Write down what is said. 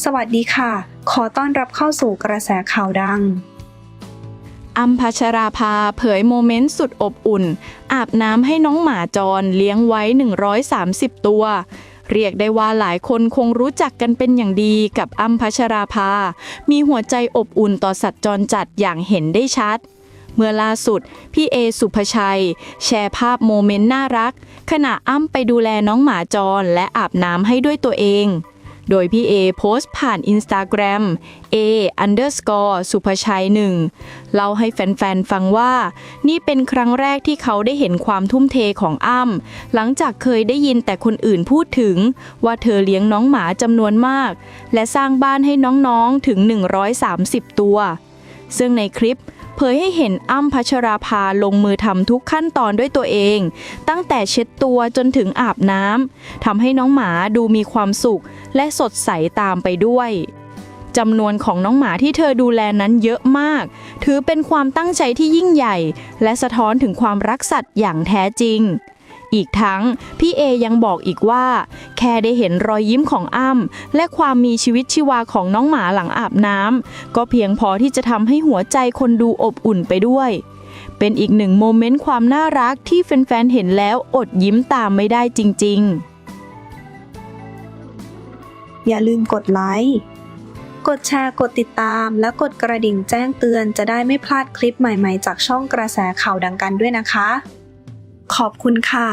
สวัสดีค่ะ ขอต้อนรับเข้าสู่กระแสข่าวดัง อัมพัชราภาเผยโมเมนต์สุดอบอุ่น อาบน้ำให้น้องหมาจรเลี้ยงไว้ 130 ตัว เรียกได้ว่าหลายคนคงรู้จักกันเป็นอย่างดีกับอัมพัชราภา มีหัวใจอบอุ่นต่อสัตว์จรจัดอย่างเห็นได้ชัดเมื่อล่าสุด พี่เอสุภชัย แชร์ภาพโมเมนต์น่ารัก ขณะอ้ำไปดูแลน้องหมาจรและอาบน้ำให้ด้วยตัวเอง โดยพี่เอโพสต์ผ่านอินสตาแกรม A underscore สุภชัยหนึ่งเล่าให้แฟนๆ ฟังว่า นี่เป็นครั้งแรกที่เขาได้เห็นความทุ่มเทของอ้ำหลังจากเคยได้ยินแต่คนอื่นพูดถึง ว่าเธอเลี้ยงน้องหมาจำนวนมาก และสร้างบ้านให้น้องๆถึง 130 ตัว ซึ่งในคลิปเผยให้เห็นอ้ำพัชราภาลงมือทำทุกขั้นตอนด้วยตัวเอง ตั้งแต่เช็ดตัวจนถึงอาบน้ำทำให้น้องหมาดูมีความสุข และสดใสตามไปด้วยจำนวนของน้องหมาที่เธอดูแลนั้นเยอะมาก ถือเป็นความตั้งใจที่ยิ่งใหญ่ และสะท้อนถึงความรักสัตว์อย่างแท้จริง อีกทั้งพี่เอยังบอกอีกว่า แค่ได้เห็นรอยยิ้มของอ้ำและความมีชีวิตชีวาของน้องหมาหลังอาบน้ำก็เพียงพอที่จะทำให้หัวใจคนดูอบอุ่นไปด้วย เป็นอีกหนึ่งโมเมนต์ความน่ารักที่แฟนๆเห็นแล้วอดยิ้มตามไม่ได้จริง ๆ อย่าลืมกดไลค์กดแชร์กดติดตาม และกดกระดิ่งแจ้งเตือนจะได้ไม่พลาดคลิปใหม่ๆ จากช่องกระแสข่าวดังกันด้วยนะคะ ขอบคุณค่ะ